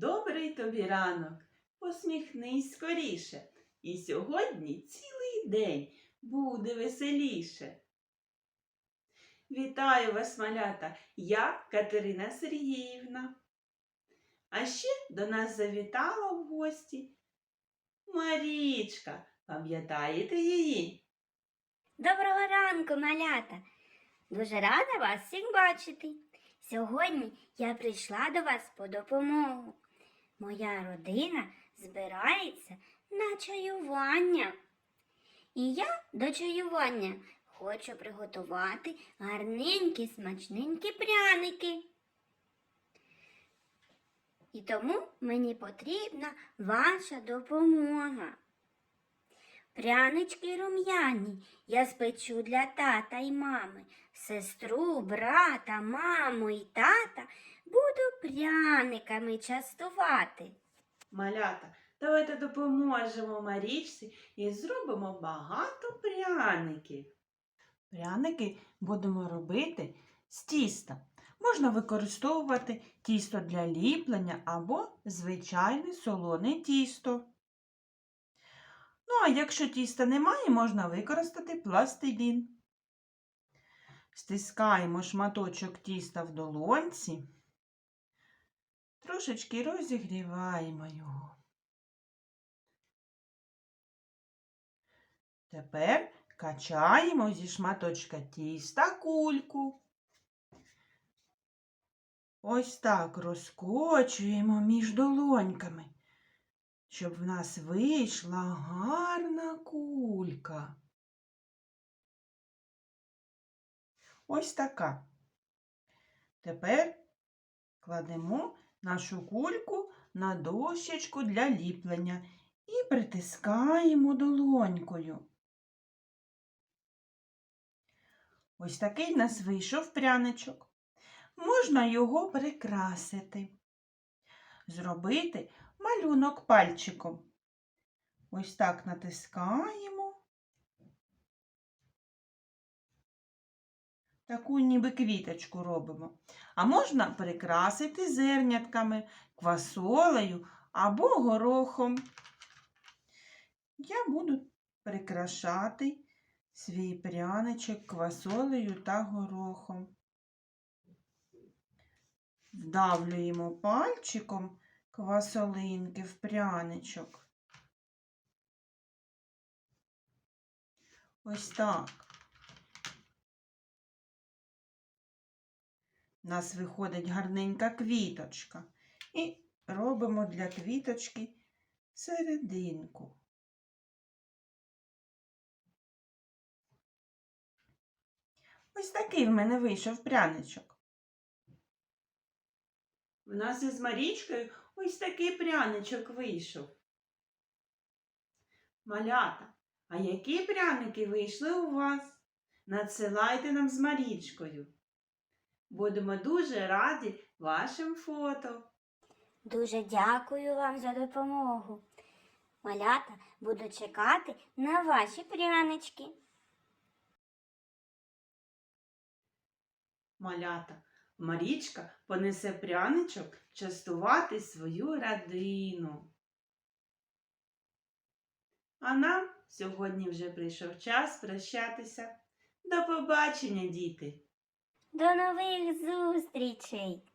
Добрий тобі ранок, посміхнись скоріше. І сьогодні цілий день буде веселіше. Вітаю вас, малята! Я Катерина Сергіївна. А ще до нас завітала в гості Марічка. Пам'ятаєте її? Доброго ранку, малята! Дуже рада вас всіх бачити. Сьогодні я прийшла до вас по допомогу. Моя родина збирається на чаювання. І я до чаювання хочу приготувати гарненькі смачненькі пряники. І тому мені потрібна ваша допомога. Прянички рум'яні я спечу для тата й мами. Сестру, брата, маму і тата буду пряниками частувати. Малята, давайте допоможемо Марічці і зробимо багато пряників. Пряники будемо робити з тіста. Можна використовувати тісто для ліплення або звичайне солоне тісто. Ну, а якщо тіста немає, можна використати пластилін. Стискаємо шматочок тіста в долонці. Трошечки розігріваємо його. Тепер качаємо зі шматочка тіста кульку. Ось так розкочуємо між долоньками, щоб в нас вийшла гарна кулька. Ось така. Тепер кладемо нашу кульку на дощечку для ліплення і притискаємо долонькою. Ось такий в нас вийшов пряничок. Можна його прикрасити, зробити малюнок пальчиком. Ось так натискаємо. Таку ніби квіточку робимо. А можна прикрасити зернятками, квасолею або горохом. Я буду прикрашати свій пряничок квасолею та горохом. Вдавлюємо пальчиком квасолинки в пряничок. Ось так. У нас виходить гарненька квіточка. І робимо для квіточки серединку. Ось такий в мене вийшов пряничок. У нас із Марічкою ось такий пряничок вийшов. Малята, а які пряники вийшли у вас? Надсилайте нам з Марічкою. Будемо дуже раді вашим фото. Дуже дякую вам за допомогу. Малята, буду чекати на ваші прянички. Малята, Марічка понесе пряничок частувати свою родину. А нам сьогодні вже прийшов час прощатися. До побачення, діти! До нових зустрічей!